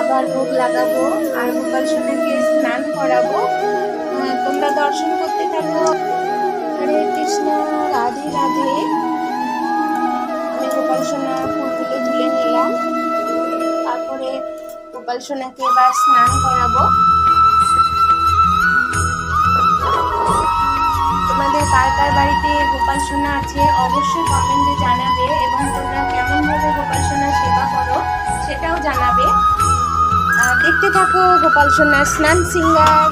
আবার ভোগ লাগাবো আর গোপাল সোনাকে স্নান করাবো। তোমরা দর্শন করতে থাকো। হরে কৃষ্ণ, রাধে রাধে। আমি গোপাল সোনা ফুলগুলো তুলে নিলাম। তারপরে গোপাল সোনাকে এবার স্নান করাবো। তোমাদের কার কার বাড়িতে গোপাল সোনা আছে অবশ্যই কমেন্টে জানাবে এবং তোমরা কেমন ভাবে গোপাল সোনা সেবা করো সেটাও জানাবে। দেখতে থাকো গোপাল সোনার স্নান সিঙ্গার।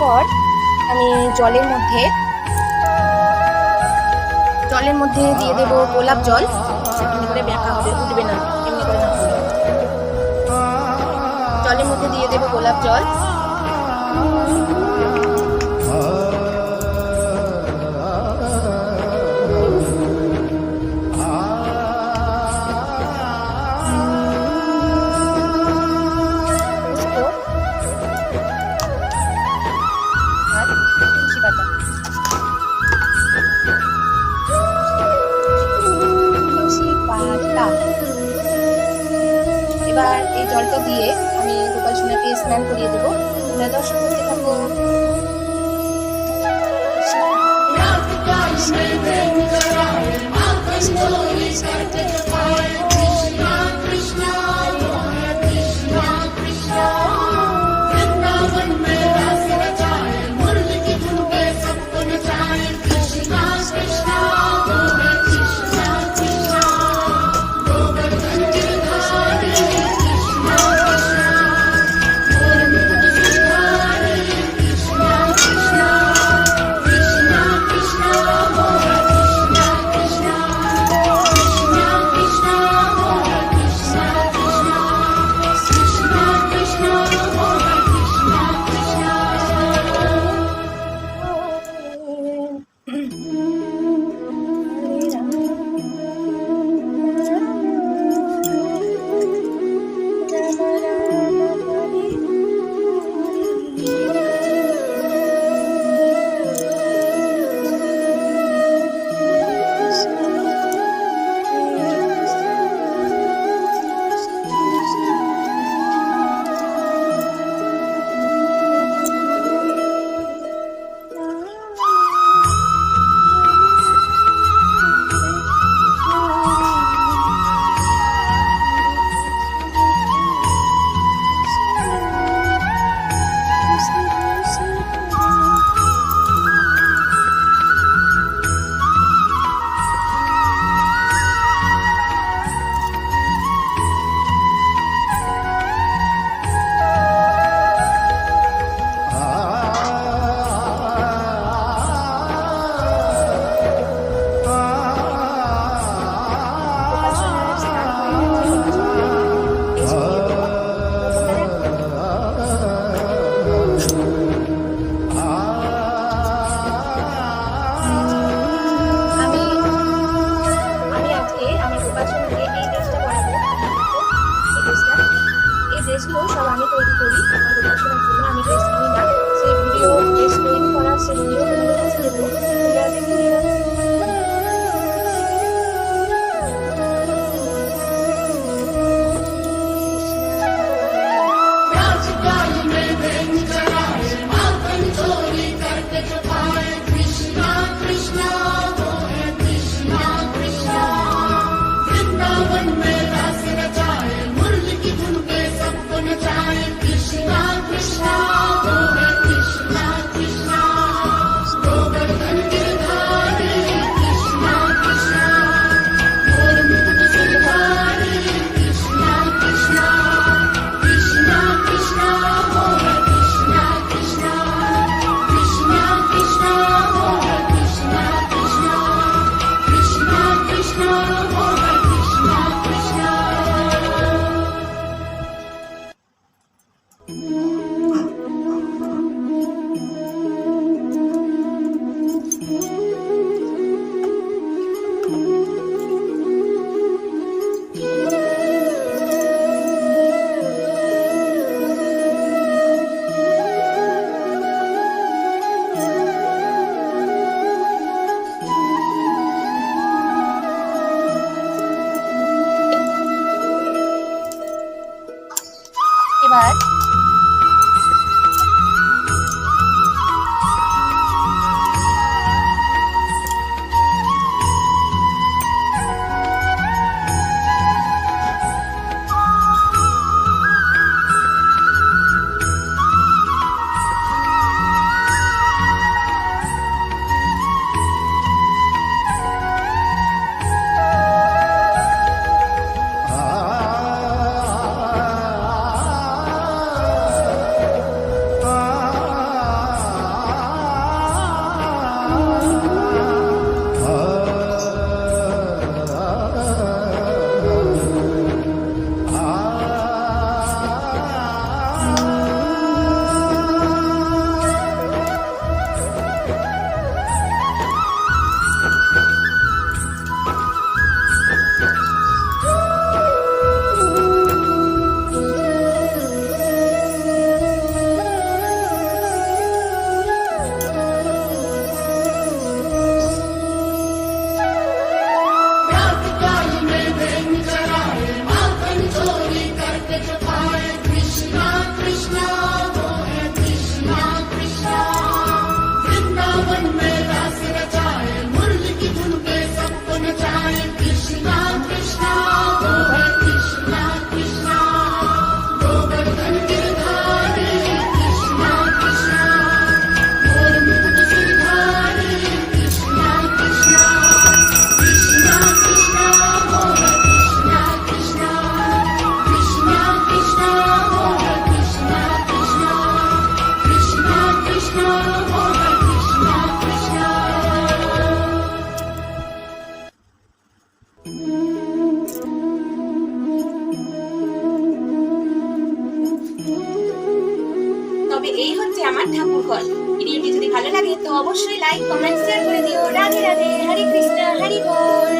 তারপর আমি জলের মধ্যে জলের মধ্যে দিয়ে দেবো গোলাপ জল। এমনি করে ব্যাকা হবে, উঠবে না, এমনি করে না জলের মধ্যে দিয়ে দেবো গোলাপ জল। দিয়ে আমি গোপাল সোনাকে স্নান করিয়ে দেবো। দর্শন করতে থাকো। Krishna Yes, blood. তো অবশ্যই লাইক কমেন্ট শেয়ার করে দিও। রাধে রাধে হরে কৃষ্ণ হরি বল।